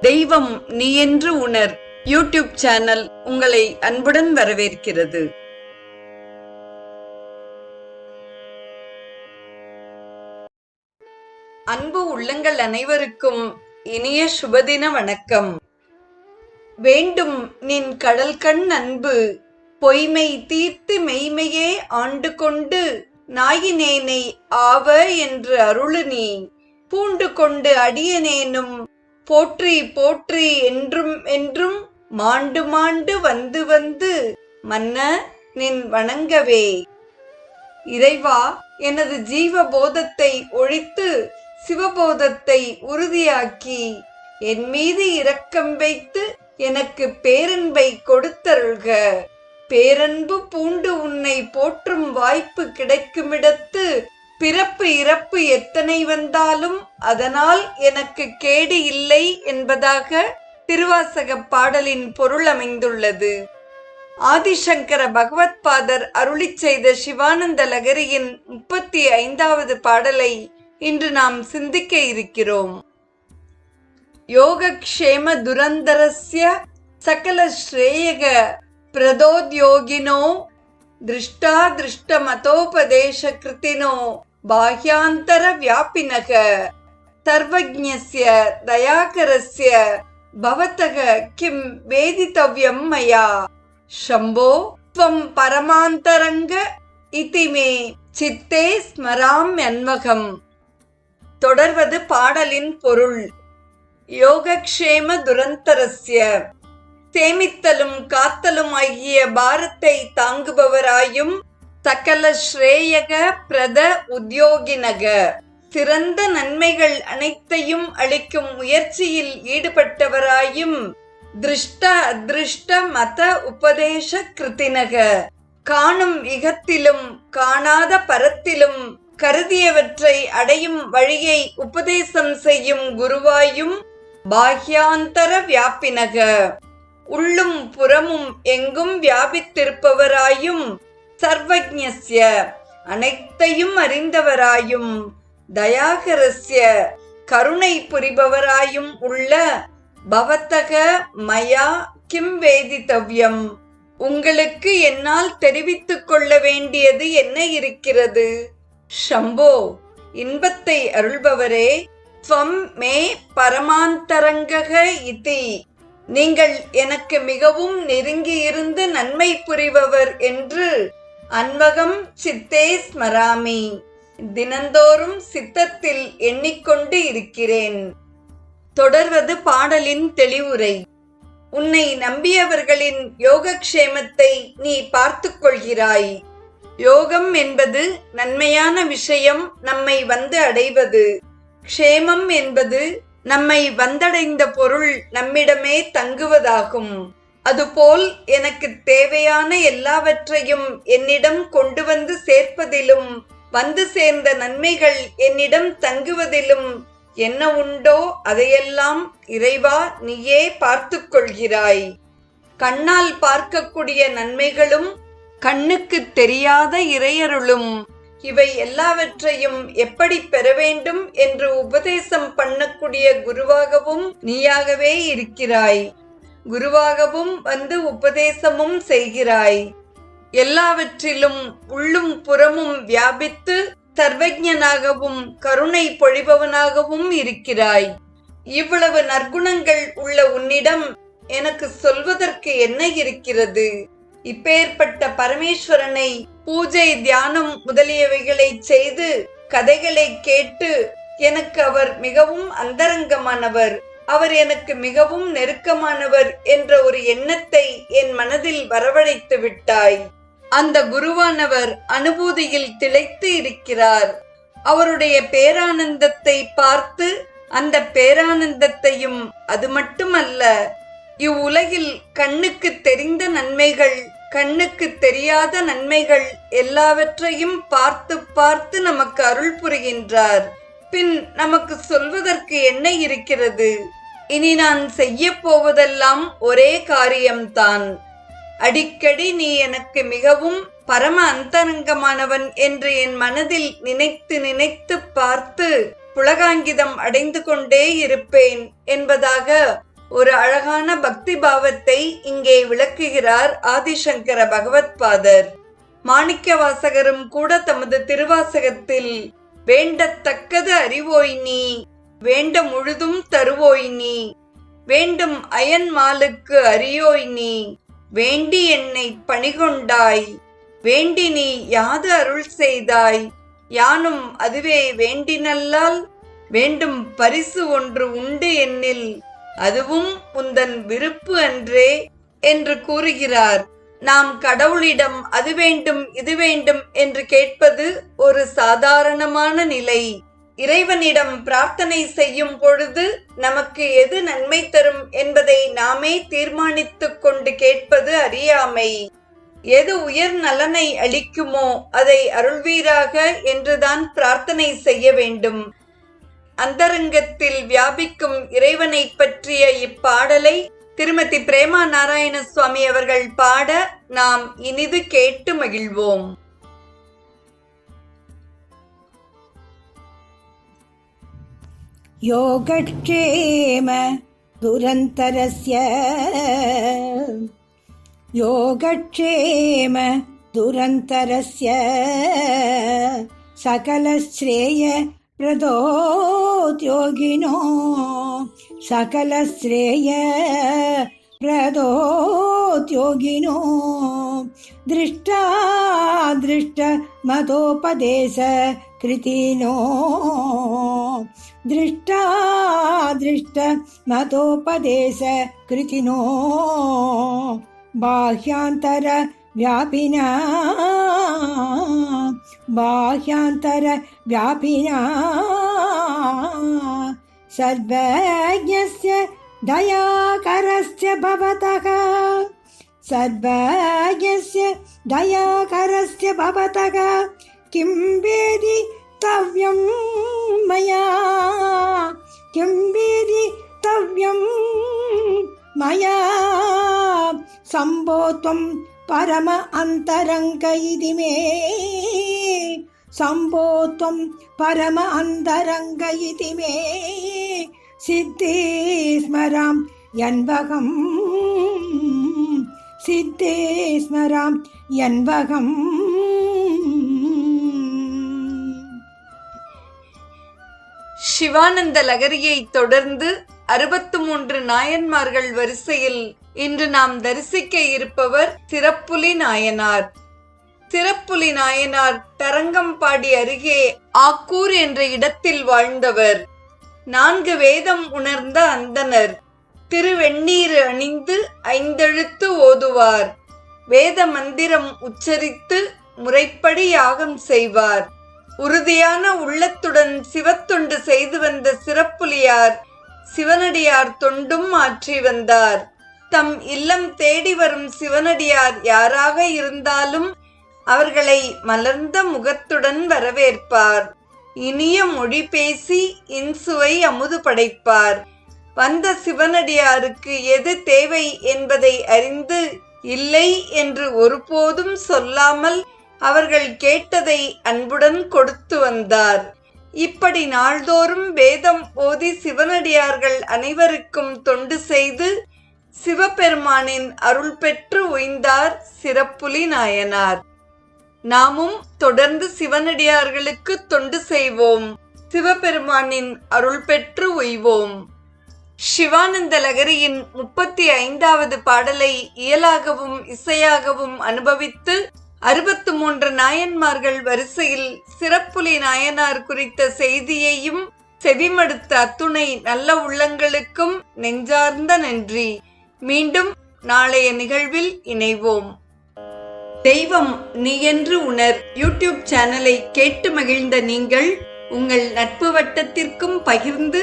தெய்வம் நீ என்று உணர். யூடியூப் சேனல் உங்களை அன்புடன் வரவேற்கிறது. அன்பு உள்ளங்கள் அனைவருக்கும் இனிய சுபதின வணக்கம். வேண்டும் நின் கடல் கண் அன்பு பொய்மை தீர்த்து மெய்மையே ஆண்டு கொண்டு நாயினேனை ஆவ என்று அருளு நீ. பூண்டு கொண்டு அடியனேனும் போற்றி போற்றி என்றும் என்றும் மாண்டு மாண்டு வந்து வந்து மன்ன நின் வணங்கவே. இறைவா எனது ஜீவ போதத்தை ஒழித்து சிவபோதத்தை உறுதியாக்கி என் மீது இரக்கம் வைத்து எனக்கு பேரன்பை கொடுத்தருள்க. பேரன்பு பூண்டு உன்னை போற்றும் வாய்ப்பு கிடைக்குமிடத்து பிறப்பு இறப்பு எத்தனை வந்தாலும் அதனால் எனக்கு கேடு இல்லை என்பதாக திருவாசக பாடலின் பொருள் அமைந்துள்ளது. ஆதிசங்கர பகவத் பாதர் அருளிச் செய்த சிவானந்த லகரியின் முப்பத்தி ஐந்தாவது பாடலை இன்று நாம் சிந்திக்க இருக்கிறோம். யோகக்ஷேம துரந்தரஸ்ய சகல ஸ்ரேயக பிரதோத்யோகினோ திருஷ்டா திருஷ்ட மதோபதேச கிருத்தினோ பாஹ்யாந்தர வியாபினக சர்வஜ்ஞஸ்ய தயாகரஸ்ய பவத்தக கிம் வேதித்தவ்யம் மயா शम्भो त्वं परमान्तरङ्ग इति मे சித்தே ஸ்மராம்யன்வகம் தொடர்வது பாடலின் பொருள் யோகக்ஷேம துரந்தரஸ்ய சேமித்தலும் காத்தலும் ஆகிய பாரத்தை தாங்குபவராயும் சகல ஸ்ரேயக பிரத உத்தியோகினக சிறந்த நன்மைகள் அனைத்தையும் அளிக்கும் முயற்சியில் ஈடுபட்டவராயும் திருஷ்ட அதிருஷ்ட மத உபதேச கிருத்தினக. காணும் இகத்திலும் காணாத பரத்திலும் கருதியவற்றை அடையும் வழியை உபதேசம் செய்யும் குருவாயும் பாஹ்யாந்தர வியாபினக. உள்ளும் புறமும் எங்கும் வியாபித்திருப்பவராயும் சர்வஜ்ஞஸ்ய அனைத்தையும் அறிந்தவராயும் தயாகரஸ்ய கருணை புரிபவராயும் உள்ள பவத்தக மயா கிம் வேதித்தவ்யம் உங்களுக்கு என்னால் தெரிவித்துக் கொள்ள வேண்டியது என்ன இருக்கிறது? ஷம்போ இன்பத்தை அருள்பவரே ஸ்வம் மே பரமாந்தரங்கக இதி. நீங்கள் எனக்கு மிகவும் நெருங்கியிருந்து நன்மை புரிபவர் என்று அன்பகம் சித்தே ஸ்மராமி. தினந்தோறும் சித்தத்தில் எண்ணிக்கொண்டு இருக்கிறேன். தொடர்வது பாடலின் தெளிவுரை. உன்னை நம்பியவர்களின் யோகக்ஷேமத்தை நீ பார்த்து கொள்கிறாய். யோகம் என்பது நன்மையான விஷயம் நம்மை வந்து அடைவது. க்ஷேமம் என்பது நம்மை வந்தடைந்த பொருள் நம்மிடமே தங்குவதாகும். அதுபோல் எனக்கு தேவையான எல்லாவற்றையும் என்னிடம் கொண்டு வந்து சேர்ப்பதிலும் வந்து சேர்ந்த நன்மைகள் என்னிடம் தங்குவதிலும் என்ன உண்டோ அதையெல்லாம் இறைவா நீயே பார்த்து கொள்கிறாய். கண்ணால் பார்க்கக்கூடிய நன்மைகளும் கண்ணுக்கு தெரியாத இறையருளும் இவை எல்லாவற்றையும் எப்படி பெற வேண்டும் என்று உபதேசம் பண்ணக்கூடிய குருவாகவும் நீயாகவே இருக்கிறாய். குருவாகவும் வந்து உபதேசமும் செய்கிறாய். எல்லாவற்றிலும் உள்ளும் புறமும் வியாபித்து சர்வஜனாகவும் கருணை பொழிபவனாகவும் இருக்கிறாய். இவ்வளவு நற்குணங்கள் உள்ள உன்னிடம் எனக்கு சொல்வதற்கு என்ன இருக்கிறது? இப்பேற்பட்ட பரமேஸ்வரனை பூஜை தியானம் முதலியவைகளை செய்து கதைகளை கேட்டு எனக்கு அவர் மிகவும் அந்தரங்கமானவர். அவர் எனக்கு மிகவும் நெருக்கமானவர் என்ற ஒரு எண்ணத்தை என் மனதில் வரவழைத்து விட்டாய். அந்த குருவானவர் அனுபூதியில் திளைத்து இருக்கிறார். அவருடைய பேரானந்தத்தை பார்த்து அந்த பேரானந்தத்தையும் அது மட்டுமல்ல இவ்வுலகில் கண்ணுக்கு தெரிந்த நன்மைகள் கண்ணுக்கு தெரியாத நன்மைகள் எல்லாவற்றையும் பார்த்து பார்த்து நமக்கு அருள் புரிகின்றார். பின் நமக்கு சொல்வதற்கு என்ன இருக்கிறது? இனி நான் செய்ய போவதெல்லாம் ஒரே காரியம்தான். அடிக்கடி நீ எனக்கு மிகவும் பரம அந்தரங்கமானவன் என்று என் மனதில் நினைத்து நினைத்து பார்த்து புலகாங்கிதம் அடைந்து கொண்டே இருப்பேன் என்பதாக ஒரு அழகான பக்தி பாவத்தை இங்கே விளக்குகிறார் ஆதிசங்கர பகவத்பாதர். மாணிக்க வாசகரும் கூட தமது திருவாசகத்தில் வேண்டத்தக்கது அறிவோய் நீ. வேண்ட முழுதும் தருவோய் நீ. வேண்டும் அயன் மாலுக்கு அறியோய் நீ. வேண்டி என்னை பணிகொண்டாய். வேண்டி நீ யாது அருள் செய்தாய். யானும் அதுவே வேண்டினல்லால் வேண்டும் பரிசு ஒன்று உண்டு என்னில். அதுவும் உந்தன் விருப்பு அன்றே என்று கூறுகிறார். நாம் கடவுளிடம் அது வேண்டும் இது வேண்டும் என்று கேட்பது ஒரு சாதாரணமான நிலை. இறைவனிடம் பிரார்த்தனை செய்யும் பொழுது நமக்கு எது நன்மை தரும் என்பதை நாமே தீர்மானித்துக் கொண்டு கேட்பது அறியாமை. எது உயர் நலனை அளிக்குமோ அதை அருள்வீராக என்றுதான் பிரார்த்தனை செய்ய வேண்டும். அந்தரங்கத்தில் வியாபிக்கும் இறைவனை பற்றிய இப்பாடலை திருமதி பிரேமா நாராயண சுவாமி அவர்கள் பாட நாம் இனிது கேட்டு மகிழ்வோம். योगक्षेम दुरन्तरस्य योगक्षेम दुरन्तरस्य सकलश्रेय प्रदोद्योगिनो सकलश्रेय प्रदोद्योगिनो दृष्टा दृष्टमतोपदेश कृतिनो दृष्टा दृष्ट मतोपदेश कृतिनो बाह्यान्तर व्यापिना बाह्यान्तर व्यापिना सर्वज्ञस्य दयाकरस्य भवतः सर्वज्ञस्य दयाकरस्य भवतः किं वेदि तव्यं मया किं वेदि तव्यं मया सम्भो त्वं परम अन्तरङ्ग इति मे सम्भो त्वं परम अन्तरङ्ग इति मे सिद्धे स्मरां यन्वहम् சித்தேஸ்மராம் என்பகம் சிவானந்த லகரியை தொடர்ந்து அறுபத்து மூன்று நாயன்மார்கள் வரிசையில் இன்று நாம் தரிசிக்க இருப்பவர் சிறப்புலி நாயனார். சிறப்புலி நாயனார் தரங்கம்பாடி அருகே ஆக்கூர் என்ற இடத்தில் வாழ்ந்தவர். நான்கு வேதம் உணர்ந்த அந்தனர். திருவெண்ணீர் அணிந்து ஐந்தெழுத்து ஓதுவார். வேத மந்திரம் உச்சரித்து முறைப்படி யாகம் செய்வார். உறுதியான உள்ளத்துடன் சிவத்தொண்டு செய்து வந்த சிறப்புலியார் சிவனடியார் தொண்டும் ஆற்றி வந்தார். தம் இல்லம் தேடி வரும் சிவனடியார் யாராக இருந்தாலும் அவர்களை மலர்ந்த முகத்துடன் வரவேற்பார். இனிய மொழி பேசி இன்சுவை அமுது படைப்பார். வந்த சிவனடியாருக்கு எது தேவை என்பதை அறிந்து இல்லை என்று ஒருபோதும் சொல்லாமல் அவர்கள் கேட்டதை அன்புடன் கொடுத்து வந்தார். இப்படி நாள்தோறும் வேதம் ஓதி சிவனடியார்கள் அனைவருக்கும் தொண்டு செய்து சிவபெருமானின் அருள் பெற்று உய்ந்தார் சிறப்புலி நாயனார். நாமும் தொடர்ந்து சிவனடியார்களுக்கு தொண்டு செய்வோம். சிவபெருமானின் அருள் பெற்று உய்வோம். சிவானந்த லகரியின் முப்பத்தி ஐந்தாவது பாடலை இயலாகவும் இசையாகவும் அனுபவித்து அறுபத்து மூன்று நாயன்மார்கள் வரிசையில் சிறப்புலி நாயனார் குறித்த செய்தியையும் செவிமடுத்த அத்துணை நல்ல உள்ளங்களுக்கும் நெஞ்சார்ந்த நன்றி. மீண்டும் நாளைய நிகழ்வில் இணைவோம். தெய்வம் நீ என்று உணர் யூடியூப் சேனலை கேட்டு மகிழ்ந்த நீங்கள் உங்கள் நட்பு வட்டத்திற்கும் பகிர்ந்து